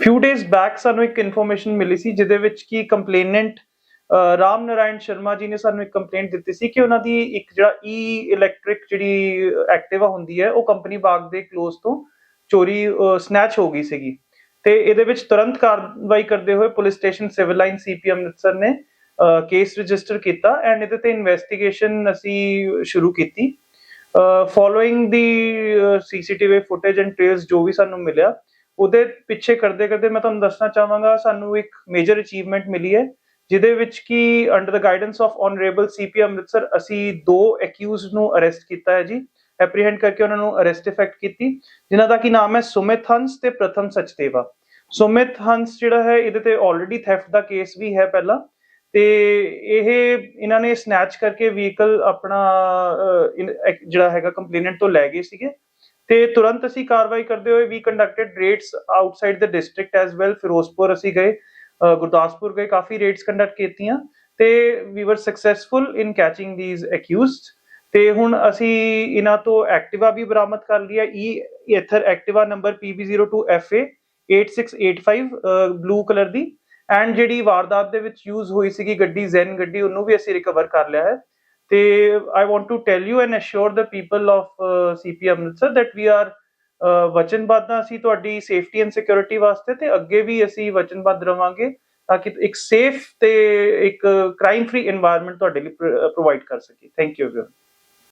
ਫਿਊ days back ਸਾਨੂੰ ਇੱਕ information ਮਿਲੀ ਸੀ, ਜਿਹਦੇ ਵਿੱਚ ਕੀ ਕੰਪਲੇਨੈਂਟ ਰਾਮ ਨਾਰਾਇਣ ਸ਼ਰਮਾ ਜੀ ਨੇ ਸਾਨੂੰ ਇੱਕ ਕੰਪਲੇਂਟ ਦਿੱਤੀ ਸੀ ਕਿ ਉਹਨਾਂ ਦੀ ਇੱਕ ਜਿਹੜਾ ਈ ਇਲੈਕਟ੍ਰਿਕ ਜਿਹੜੀ ਐਕਟਿਵਾ ਹੁੰਦੀ ਹੈ, ਉਹ ਕੰਪਨੀ ਬਾਗ ਦੇ ਕਲੋਜ਼ ਤੋਂ ਚੋਰੀ ਸਨੈਚ ਹੋ ਗਈ ਸੀਗੀ। ਤੇ ਇਹਦੇ ਵਿੱਚ ਤੁਰੰਤ ਕਾਰਵਾਈ ਕਰਦੇ ਹੋਏ police station civil line CP Amritsar ਨੇ ਕੇਸ ਰਜਿਸਟਰ ਕੀਤਾ ਐਂਡ ਇਹਦੇ ਤੇ ਇਨਵੈਸਟੀਗੇਸ਼ਨ ਅਸੀਂ ਸ਼ੁਰੂ ਕੀਤੀ। ਫੋਲੋਇੰਗ ਦੀ ਸੀਸੀਟੀਵੀ ਫੁਟੇਜ ਐਂਡ ਟ੍ਰੇਲਸ ਜੋ ਵੀ ਸਾਨੂੰ ਮਿਲਿਆ ਉਹਦੇ ਪਿੱਛੇ ਕਰਦੇ ਕਰਦੇ ਮੈਂ ਤੁਹਾਨੂੰ ਦੱਸਣਾ ਚਾਹਾਂਗਾ, ਸਾਨੂੰ ਇੱਕ ਮੇਜਰ ਅਚੀਵਮੈਂਟ ਮਿਲੀ ਹੈ, ਜਿਹਦੇ ਵਿੱਚ ਕਿ under the guidance of honourable CP Amritsar ਅਸੀਂ ਦੋ ਅਕਿਊਜ਼ਡ ਨੂੰ ਅਰੈਸਟ ਕੀਤਾ ਹੈ ਜੀ। ਐਪਰੀਹੈਂਡ ਕਰਕੇ ਉਹਨਾਂ ਨੂੰ ਅਰੈਸਟ ਇਫੈਕਟ ਕੀਤੀ, ਜਿਨ੍ਹਾਂ ਦਾ ਕੀ ਨਾਮ ਹੈ ਸੁਮਿਤ ਹੰਸ ਤੇ ਪ੍ਰਥਮ ਸਚਦੇਵਾ। ਸੁਮਿਤ ਹੰਸ ਜਿਹੜਾ ਹੈ, ਇਹਦੇ ਤੇ ਆਲਰੇਡੀ ਥੈਫਟ ਦਾ ਕੇਸ ਵੀ ਹੈ ਪਹਿਲਾਂ। ਤੇ ਇਹ, ਇਹਨਾਂ ਨੇ ਸਨੈਚ ਕਰਕੇ ਵਹੀਕਲ ਆਪਣਾ ਜਿਹੜਾ ਹੈਗਾ ਕੰਪਲੇਨੈਂਟ ਤੋਂ ਲੈ ਗਏ ਸੀਗੇ। ਤੇ ਤੁਰੰਤ ਅਸੀਂ ਕਾਰਵਾਈ ਕਰਦੇ ਹੋਏ we conducted raids outside the district as Ferozepur ਅਸੀਂ ਗਏ ਗੁਰਦਾਸਪੁਰ ਗਏ, ਕਾਫੀ ਰੇਡਸ ਕੰਡਕਟ ਕੀਤੀਆਂ ਤੇ we were successful in catching these accused ਤੇ ਹੁਣ ਅਸੀਂ ਇਹਨਾਂ ਤੋਂ ਐਕਟਿਵਾ ਵੀ ਬਰਾਮਦ ਕਰ ਲਈ ਹੈ e E Ather Activa number PB02FA 8685 blue colour the and ਜਿਹੜੀ ਵਾਰਦਾਤ ਦੇ ਵਿੱਚ ਯੂਜ਼ ਹੋਈ ਸੀਗੀ ਗੱਡੀ ਜ਼ੈਨ ਗੱਡੀ, ਉਹਨੂੰ ਵੀ ਅਸੀਂ ਰਿਕਵਰ ਕਰ ਲਿਆ ਹੈ। they i want to tell you and assure the people of uh, cp amritsar that we are ਵਚਨਬੱਧ ਆ ਅਸੀਂ ਤੁਹਾਡੀ ਸੇਫਟੀ ਐਂਡ ਸਿਕਿਉਰਿਟੀ ਵਾਸਤੇ ਤੇ ਅੱਗੇ ਵੀ ਅਸੀਂ ਵਚਨਬੱਧ ਰਵਾਂਗੇ ਤਾਂ ਕਿ ਇੱਕ ਸੇਫ ਤੇ ਇੱਕ ਕ੍ਰਾਈਮ ਫ੍ਰੀ এনवायरमेंट ਤੁਹਾਡੇ ਲਈ ਪ੍ਰੋਵਾਈਡ ਕਰ ਸਕੀਏ ਥੈਂਕ ਯੂ ਐਵਰੀਵਨ